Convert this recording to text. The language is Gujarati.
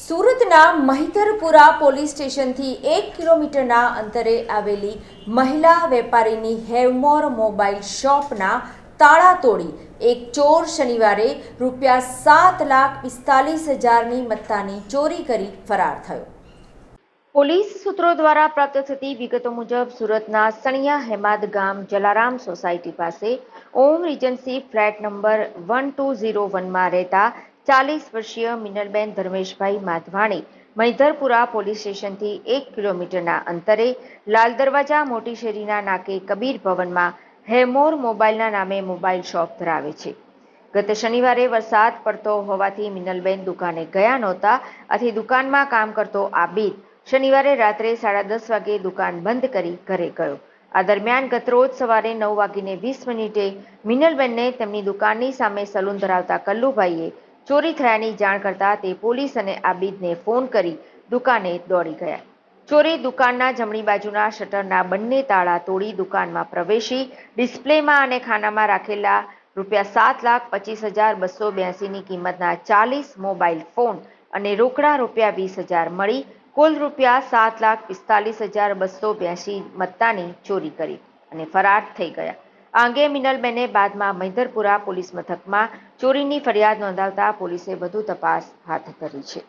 સુરતના મહિધરપુરા પોલીસ સ્ટેશનથી એક કિલોમીટરના અંતરે આવેલી મહિલા વેપારીની હેવમોર મોબાઈલ શોપના તાળા તોડી એક ચોર શનિવારે રૂપિયા સાત લાખ પિસ્તાલીસ હજારની મત્તાની ચોરી કરી ફરાર થયો. પોલીસ સૂત્રો દ્વારા પ્રાપ્ત થતી વિગતો મુજબ સુરતના સણિયા હેમાદ ગામ જલારામ સોસાયટી પાસે Om regency flat number one two zero વનમાં રહેતા ચાલીસ વર્ષીય મિનલબેન ધર્મેશભાઈ માધવાણી મૈધરપુરા પોલીસ સ્ટેશનથી એક કિલોમીટરના અંતરે લાલ દરવાજા મોટી શેરીના નાકે કબીર ભવનમાં હેમોર મોબાઈલના નામે મોબાઈલ શોપ ધરાવે છે. ગત શનિવારે વરસાદ પડતો હોવાથી મિનલબેન દુકાને ગયા નહોતા. આથી દુકાનમાં કામ કરતો આબીદ શનિવારે રાત્રે સાડા દસ વાગે દુકાન બંધ કરી ઘરે ગયો. આ દરમિયાન ગતરોજ સવારે નવ વાગીને વીસ મિનિટે મિનલબેનને તેમની દુકાનની સામે સલૂન ધરાવતા કલ્લુભાઈએ ચોરી થયાની જાણ કરતા તે પોલીસ અને આબિદને ફોન કરી દુકાને દોડી ગયા. ચોરી દુકાનના જમણી બાજુના શટરના બંને તાળા તોડી દુકાનમાં પ્રવેશી, ડિસ્પ્લેમાં અને ખાનામાં રાખેલા રૂપિયા સાત લાખ પચીસ હજાર બસો બ્યાસીની કિંમતના ચાલીસ મોબાઈલ ફોન અને રોકડા રૂપિયા વીસ હજાર મળી, કુલ રૂપિયા સાત લાખ પિસ્તાલીસ હજાર બસો બ્યાસી મત્તાની ચોરી કરી અને ફરાર થઈ ગયા. આ અંગે મિનલબેને બાદમાં મૈધરપુરા પોલીસ મથકમાં ચોરીની ફરિયાદ નોંધાવતા પોલીસે વધુ તપાસ હાથ ધરી છે.